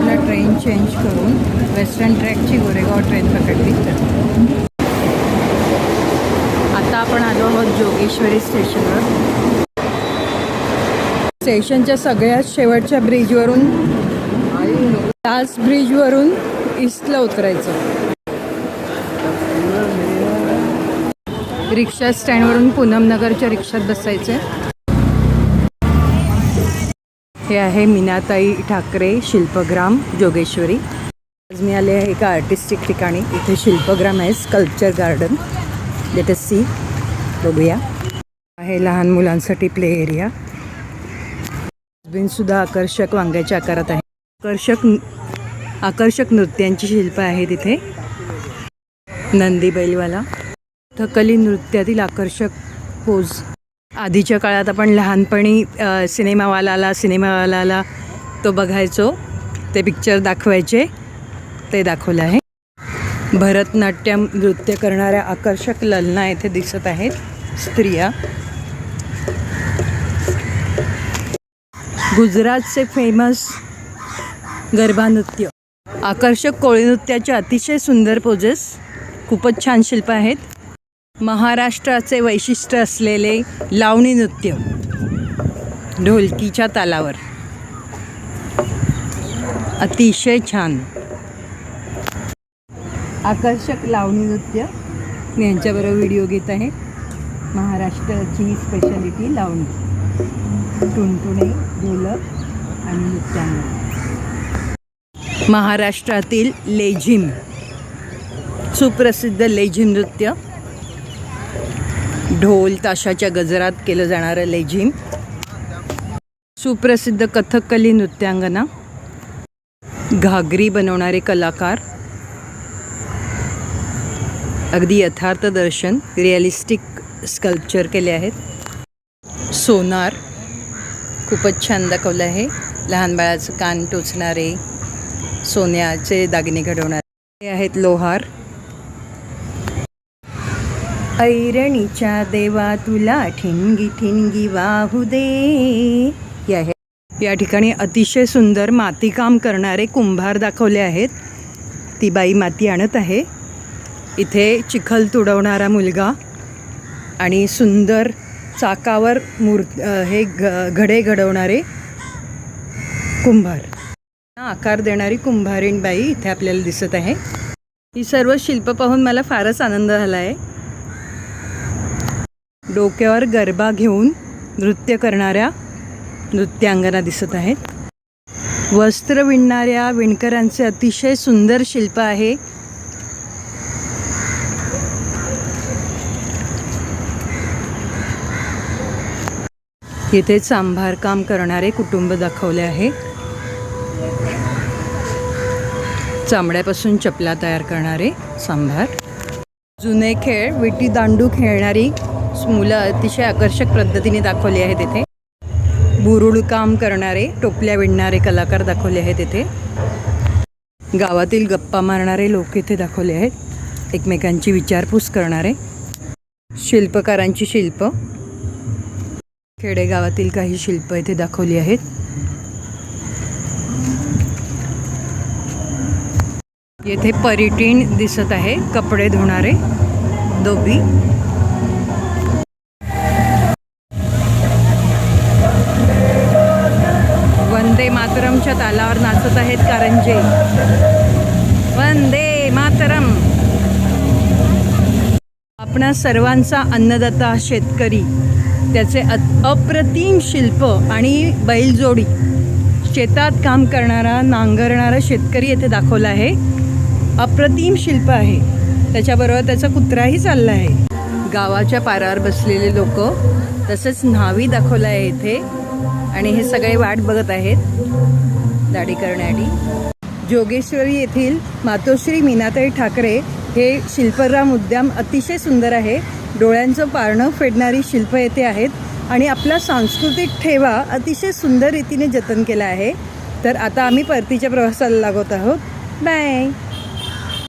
गोरेगाववरनं train change करून western ट्रॅकची Goregaon train पकडली. आता आपण आलो आहोत जोगेश्वरी स्टेशनवर. स्टेशनच्या सगळ्यात शेवटच्या ब्रिजवरून लास्ट ब्रिजवरून ईस्टला उतरायचं. रिक्षा स्टँडवरून पूनमनगरच्या रिक्षात बसायचे. हे आहे मीनाताई ठाकरे शिल्पग्राम जोगेश्वरी. आज मी आले आहे एका आर्टिस्टिक ठिकाणी. इथे शिल्पग्राम आहे स्कल्पचर गार्डन लेट सी बघूया. आहे लहान मुलांसाठी प्ले एरिया बिनसुद्धा आकर्षक वांग्याच्या आकारात आहे. आकर्षक आकर्षक नृत्यांची शिल्प आहे तिथे नंदी बैलवाला. थकली नृत्यातील आकर्षक पोज आधीच्या काळात आपण लहानपणी सिनेमावालाला सिनेमावालाला तो बघायचो. ते पिक्चर दाखवायचे. ते दाखवलं आहे. भरतनाट्यम नृत्य करणाऱ्या आकर्षक ललना येथे दिसत आहेत. स्त्रिया. गुजरातचे फेमस गरबा नृत्य. आकर्षक कोळीनृत्याचे अतिशय सुंदर पोजेस खूपच छान शिल्प आहेत. महाराष्ट्राचे वैशिष्ट्य असलेले लावणी नृत्य. ढोलकीच्या तालावर. अतिशय छान. आकर्षक लावणी नृत्य. मी यांच्याबरोबर व्हिडिओ घेत आहे. महाराष्ट्राची स्पेशालिटी लावणी. टुणटुणे ढोलक आणि नृत्यांगना महाराष्ट्रातील लेझिम. सुप्रसिद्ध लेझिम नृत्य. ढोल ताशाच्या गजरात केलं जाणारं लेझिम. सुप्रसिद्ध कथकली नृत्यांगना. घागरी बनवणारे कलाकार. अगदी यथार्थ दर्शन रिअलिस्टिक स्कल्पचर केले आहेत. सोनार. खूपच छान दाखवलं आहे. लहान बाळाचं कान टोचणारे सोन्याचे दागिने घडवणारे हे आहेत लोहार. ऐरणीच्या देवा तुला ठिणगी ठिणगी वाहू दे. हे या ठिकाणी अतिशय सुंदर मातीकाम करणारे कुंभार दाखवले आहेत. ती बाई माती आणत आहे. इथे चिखल तुडवणारा मुलगा आणि सुंदर चाकावर मूर हे घ घडे घडवणारे कुंभार. आकार देणारी कुंभारीण बाई इथे आपल्याला दिसत आहे. ही सर्व शिल्प पाहून मला फारच आनंद झाला आहे डोक्यावर गरबा घेऊन नृत्य करणाऱ्या नृत्यांगना दिसत आहेत. वस्त्र विणणाऱ्या विणकरांचे अतिशय सुंदर शिल्प आहे. येथे सांभार काम करणारे कुटुंब दाखवले आहे. चामड्यापासून चपला तयार करणारे सांभार जुने खेळ विटी दांडू खेळणारी मुलं अतिशय आकर्षक पद्धतीने दाखवली आहेत इथे. बुरुड काम करणारे टोपल्या विणणारे कलाकार दाखवले आहेत इथे. गावातील गप्पा मारणारे लोक इथे दाखवले आहेत. एकमेकांची विचारपूस करणारे. शिल्पकारांची शिल्प. खेडेगावातील काही शिल्प इथे दाखवली आहेत. येथे परिटीण दिसत आहे. कपडे धुणारे. दोबी तालावर आहेत कारंजे वंदे मातरम. आपणा सर्वांचा अन्नदाता शेतकरी त्याचे अ- अप्रतिम शिल्प आणि बैलजोडी. शेतात काम करणारा नांगरणारा शेतकरी येथे दाखवला आहे. अप्रतिम शिल्प आहे. त्याच्याबरोबर त्याचा कुत्राही चालला आहे. गावाच्या पारावर बसलेले लोक तसंच न्हावी दाखवलं आहे इथे. आणि हे सगळे वाट बघत आहेत. दाढी करण्यासाठी जोगेश्वरी येथील मातोश्री मीनाताई ठाकरे हे शिल्पराम उद्याम अतिशय सुंदर आहे. डोळ्यांचं पारणं फेडणारी शिल्प येथे आहेत आणि आपला सांस्कृतिक ठेवा अतिशय सुंदर रीतीने जतन केला आहे. तर आता आम्ही परतीच्या प्रवासाला लागत आहोत. बाय.